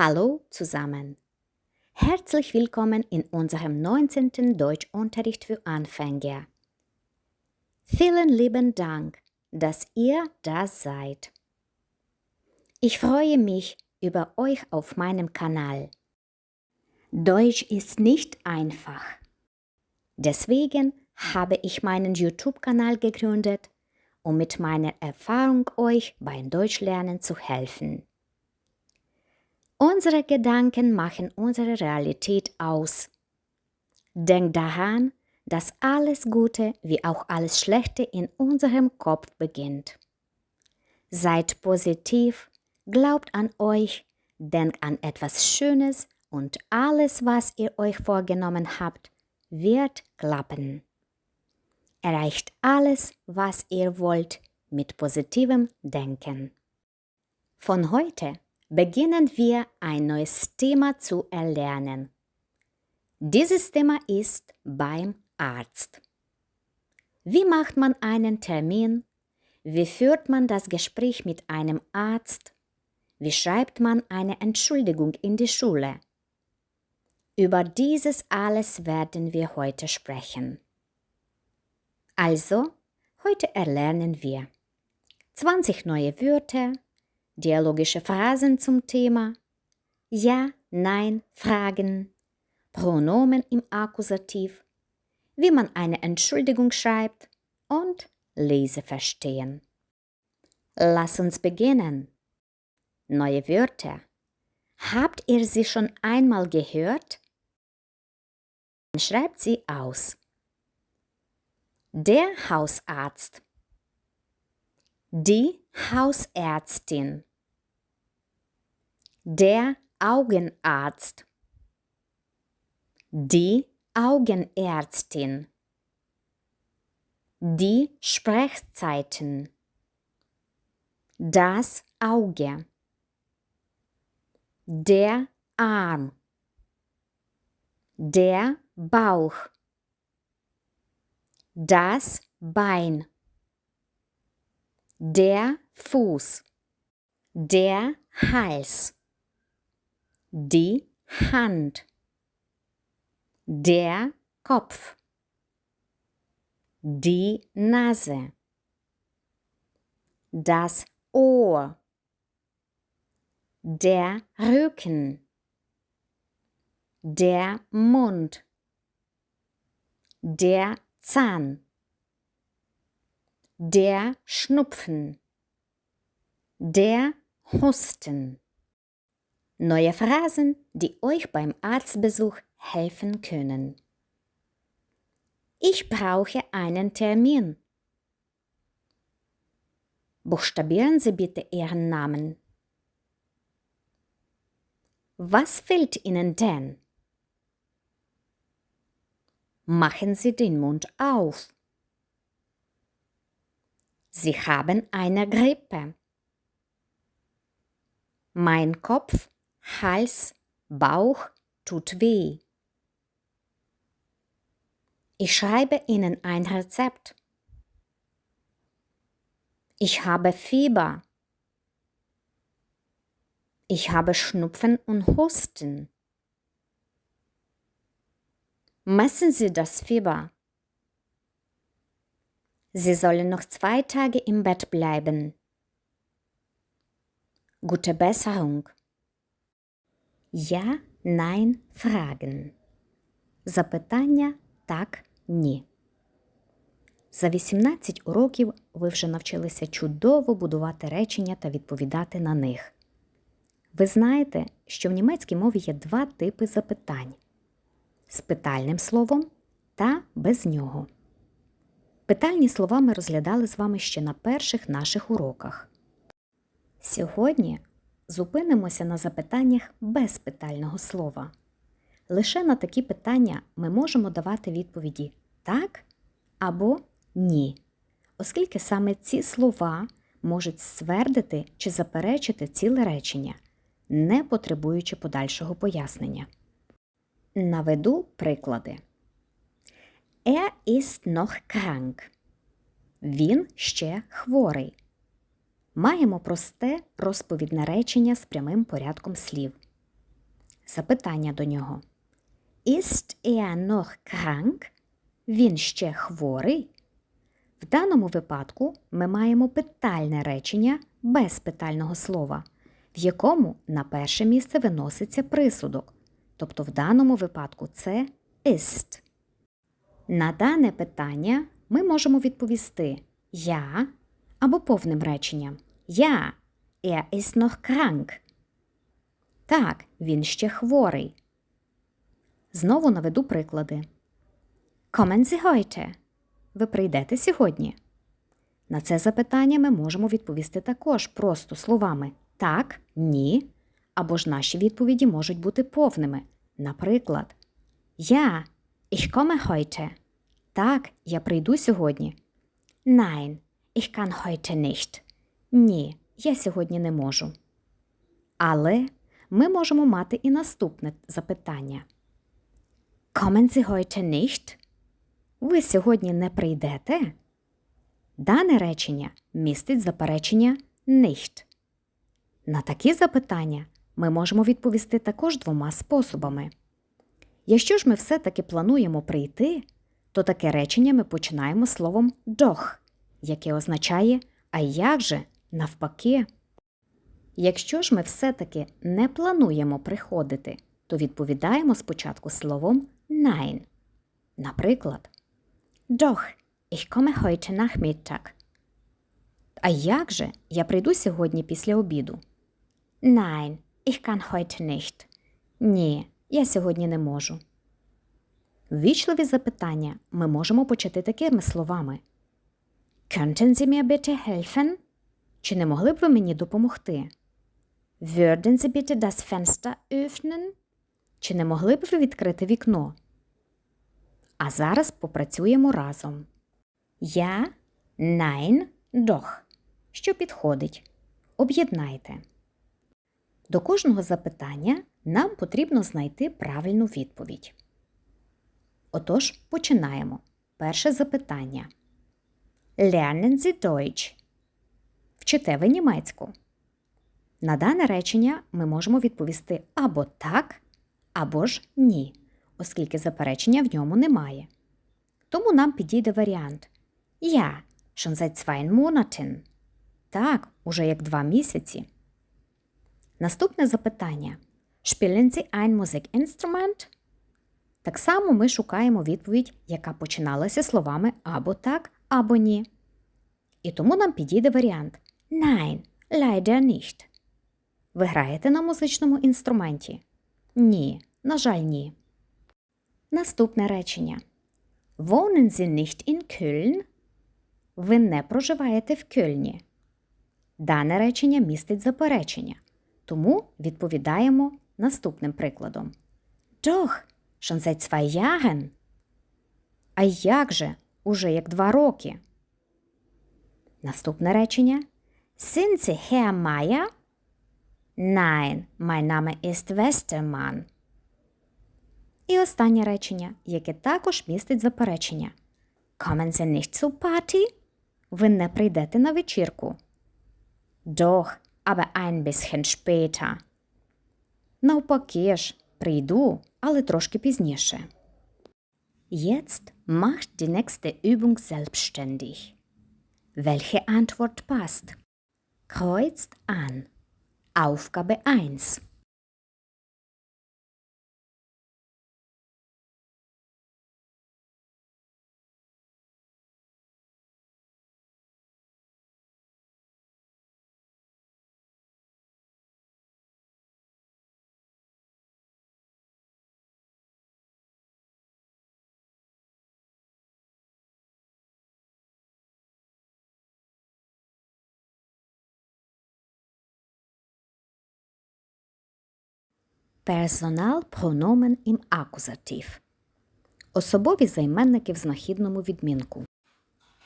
Hallo zusammen. Herzlich willkommen in unserem 19. Deutschunterricht für Anfänger. Vielen lieben Dank, dass ihr da seid. Ich freue mich über euch auf meinem Kanal. Deutsch ist nicht einfach. Deswegen habe ich meinen YouTube-Kanal gegründet, um mit meiner Erfahrung euch beim Deutschlernen zu helfen. Unsere Gedanken machen unsere Realität aus. Denkt daran, dass alles Gute wie auch alles Schlechte in unserem Kopf beginnt. Seid positiv, glaubt an euch, denkt an etwas Schönes und alles, was ihr euch vorgenommen habt, wird klappen. Erreicht alles, was ihr wollt, mit positivem Denken. Von heute beginnen wir ein neues Thema zu erlernen. Dieses Thema ist beim Arzt. Wie macht man einen Termin? Wie führt man das Gespräch mit einem Arzt? Wie schreibt man eine Entschuldigung in die Schule? Über dieses alles werden wir heute sprechen. Also, heute erlernen wir 20 neue Wörter, dialogische Phrasen zum Thema, Ja, Nein, Fragen, Pronomen im Akkusativ, wie man eine Entschuldigung schreibt und Lese verstehen. Lass uns beginnen. Neue Wörter. Habt ihr sie schon einmal gehört? Schreibt sie aus. Der Hausarzt. Die Hausärztin der Augenarzt, die Augenärztin, die Sprechzeiten, das Auge, der Arm, der Bauch, das Bein, der Fuß, der Hals die Hand, der Kopf, die Nase, das Ohr, der Rücken, der Mund, der Zahn, der Schnupfen, der Husten. Neue Phrasen, die euch beim Arztbesuch helfen können. Ich brauche einen Termin. Buchstabieren Sie bitte Ihren Namen. Was fehlt Ihnen denn? Machen Sie den Mund auf. Sie haben eine Grippe. Mein Kopf Hals, Bauch tut weh. Ich schreibe Ihnen ein Rezept. Ich habe Fieber. Ich habe Schnupfen und Husten. Messen Sie das Fieber. Sie sollen noch zwei Tage im Bett bleiben. Gute Besserung. Я nein fragen. Запитання так ні. За 18 уроків ви вже навчилися чудово будувати речення та відповідати на них. Ви знаєте, що в німецькій мові є два типи запитань з питальним словом та без нього. Питальні слова ми розглядали з вами ще на перших наших уроках. Сьогодні Зупинимося на запитаннях без питального слова. Лише на такі питання ми можемо давати відповіді так або ні, оскільки саме ці слова можуть ствердити чи заперечити ціле речення, не потребуючи подальшого пояснення. Наведу приклади. Er ist noch krank. Він ще хворий. Маємо просте розповідне речення з прямим порядком слів. запитання до нього. Ist er noch krank? Він ще хворий? В даному випадку ми маємо питальне речення без питального слова, в якому на перше місце виноситься присудок. Тобто в даному випадку це ist. На дане питання ми можемо відповісти Я або повним реченням Я, er ist noch krank. Так, він ще хворий. Знову наведу приклади. Kommen Sie heute? Ви прийдете сьогодні? На це запитання ми можемо відповісти також просто словами так, ні, або ж наші відповіді можуть бути повними. Наприклад, Я, ich komme heute. Так, я прийду сьогодні. Nein, ich kann heute nicht. Ні, я сьогодні не можу. Але ми можемо мати і наступне запитання. Kommen Sie heute nicht? Ви сьогодні не прийдете? Дане речення містить заперечення nicht. На такі запитання ми можемо відповісти також двома способами. Якщо ж ми все-таки плануємо прийти, то таке речення ми починаємо словом doch, яке означає а як же навпаки. Якщо ж ми все-таки не плануємо приходити, то відповідаємо спочатку словом nein. Наприклад, Doch, ich komme heute Nachmittag. А як же я прийду сьогодні після обіду? Nein, ich kann heute nicht. Ні, я сьогодні не можу. Ввічливі запитання ми можемо почати такими словами. Könnten Sie mir bitte helfen? Чи не могли б ви мені допомогти? Würden Sie bitte das Fenster öffnen? Чи не могли б ви відкрити вікно? А зараз попрацюємо разом. Я, nein, doch. Що підходить? Об'єднайте. До кожного запитання нам потрібно знайти правильну відповідь. Отож, починаємо. Перше запитання. Lernen Sie Deutsch. Вчите ви німецьку. На дане речення ми можемо відповісти або так, або ж ні, оскільки заперечення в ньому немає. Тому нам підійде варіант Я, schon seit zwei Monaten. Так, уже як два місяці. Наступне запитання. Spielen Sie ein Musikinstrument? Так само ми шукаємо відповідь, яка починалася словами або так, або ні. І тому нам підійде варіант Nein, leider nicht. Ви граєте на музичному інструменті? Ні, на жаль, ні. Наступне речення. Wohnen Sie nicht in Köln? Ви не проживаєте в Кельні. Дане речення містить заперечення, тому відповідаємо наступним прикладом. Doch, schon seit zwei Jahren. А як же? Уже як два роки. Наступне речення. Sind Sie Herr Meier? Nein, mein Name ist Westermann. І останнє речення, яке також містить заперечення. Kommen Sie nicht zur Party? Ви не прийдете на вечірку. Doch, aber ein bisschen später. Навпаки ж, прийду, але трошки пізніше. Jetzt macht die nächste Übung selbstständig. Welche Antwort passt? Kreuzt an. Aufgabe 1. Персонал прономен ім акузатив. Особові займенники в знахідному відмінку.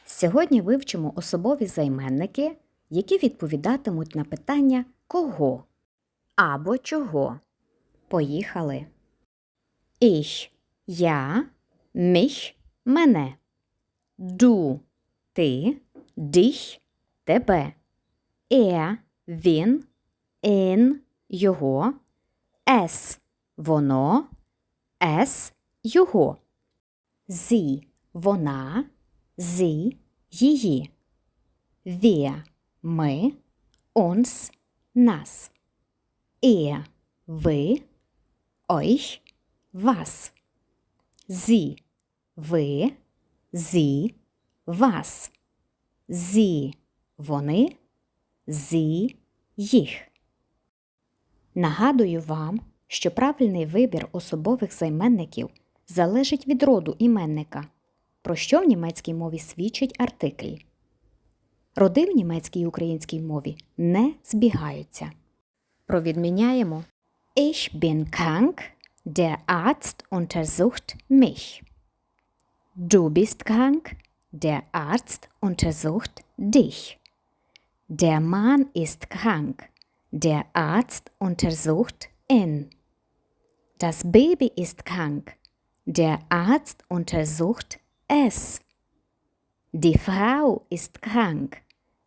Сьогодні вивчимо особові займенники, які відповідатимуть на питання кого або чого. Поїхали. Ich – я, mich – мене. Du – ти, dich – тебе. Er – він, ihn – його. Es воно, es його. Sie – вона, sie – її. Wir – ми, uns – нас. Er – ви, euch – вас. Sie – ви, sie – вас. Sie – вони, sie – їх. Нагадую вам, що правильний вибір особових займенників залежить від роду іменника, про що в німецькій мові свідчить артикль. Роди в німецькій і українській мові не збігаються. Провідміняємо Ich bin krank, der Arzt untersucht mich. Du bist krank, der Arzt untersucht dich. Der Mann ist krank, der Arzt untersucht ihn. Das Baby ist krank, der Arzt untersucht es. Die Frau ist krank.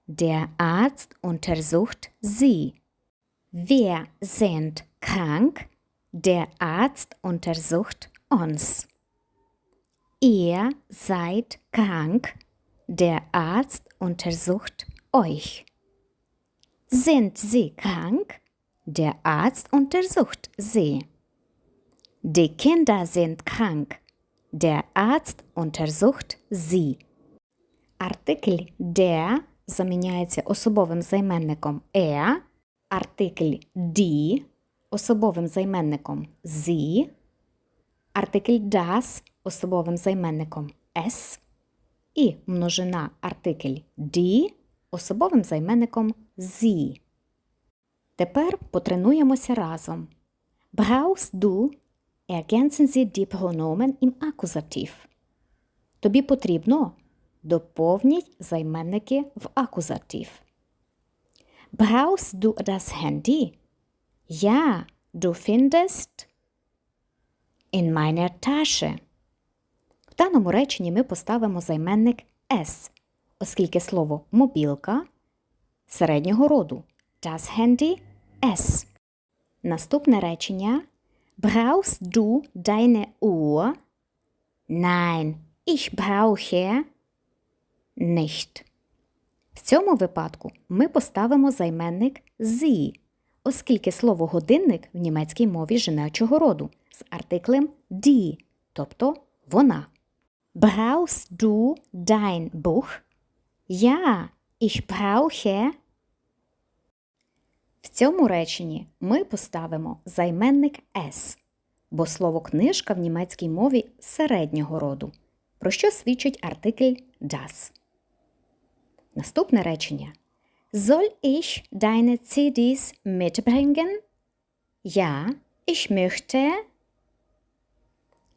Der Arzt untersucht sie. Wir sind krank. Der Arzt untersucht uns. Ihr seid krank. Der Arzt untersucht euch. Sind Sie krank? Der Arzt untersucht Sie. Die Kinder sind krank. Der Arzt untersucht sie. Артикль der заміняється особовим займенником er, артикль die особовим займенником sie, артикль das особовим займенником es і множина артикль die особовим займенником sie. Тепер потренуємося разом. Brauchst du Ergänzen Sie die im Akkusativ. Тобі потрібно доповніть займенники в акузатив. Brauchst du das Handy? Ja, du findest in meiner Tasche. В даному реченні ми поставимо займенник S, оскільки слово мобілка середнього роду. Das Handy S. Наступне речення Brauchst du deine Uhr? Nein, ich brauche nicht. В цьому випадку ми поставимо займенник «sie», оскільки слово годинник в німецькій мові жіночого роду з артиклем die, тобто вона. Brauchst du dein Buch? Ja, ich brauche. В цьому реченні ми поставимо займенник «s», бо слово книжка в німецькій мові середнього роду, про що свідчить артикль das. Наступне речення. Soll ich deine CDs mitbringen? Ja, ich möchte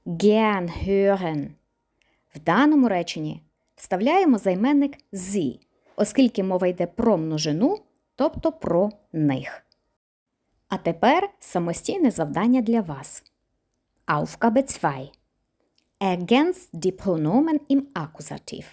gern hören. В даному реченні вставляємо займенник зі, оскільки мова йде про множину, тобто про них. А тепер самостійне завдання для вас. Aufgabe 2. Ergänzt die Pronomen im Akkusativ.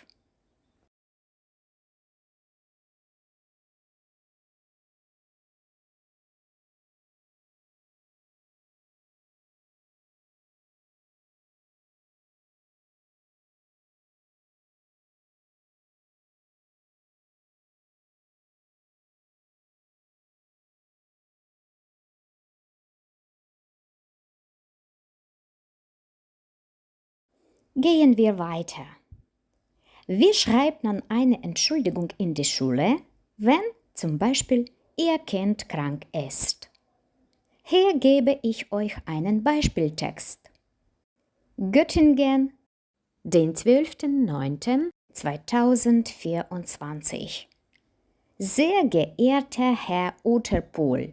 Gehen wir weiter. Wie schreibt man eine Entschuldigung in die Schule, wenn zum Beispiel Ihr Kind krank ist? Hier gebe ich euch einen Beispieltext. Göttingen, den 12.09.2024. Sehr geehrter Herr Utterpohl,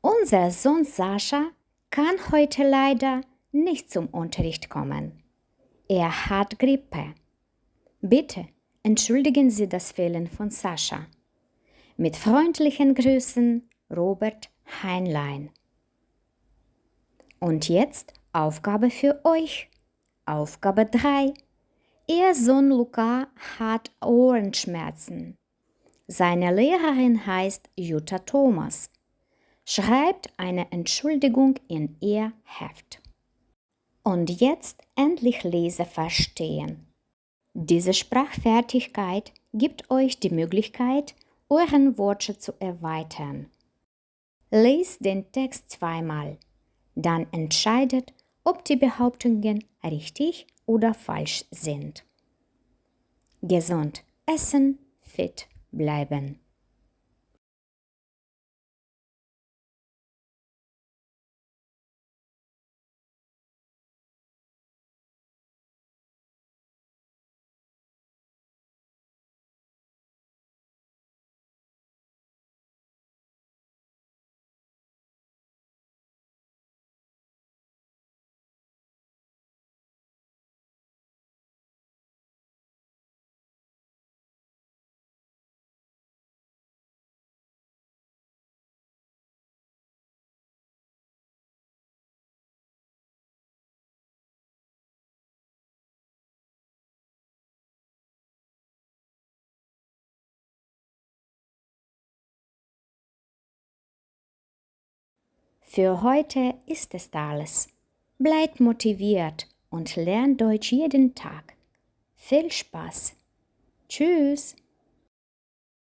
unser Sohn Sascha kann heute leider nicht zum Unterricht kommen. Er hat Grippe. Bitte entschuldigen Sie das Fehlen von Sascha. Mit freundlichen Grüßen, Robert Heinlein. Und jetzt Aufgabe für euch. Aufgabe 3. Ihr Sohn Luca hat Ohrenschmerzen. Seine Lehrerin heißt Jutta Thomas. Schreibt eine Entschuldigung in Ihr Heft. Und jetzt endlich Lese verstehen. Diese Sprachfertigkeit gibt euch die Möglichkeit, euren Wortschatz zu erweitern. Lest den Text zweimal, dann entscheidet, ob die Behauptungen richtig oder falsch sind. Gesund essen, fit bleiben. Für heute ist es alles. Bleibt motiviert und lernt Deutsch jeden Tag. Viel Spaß. Tschüss.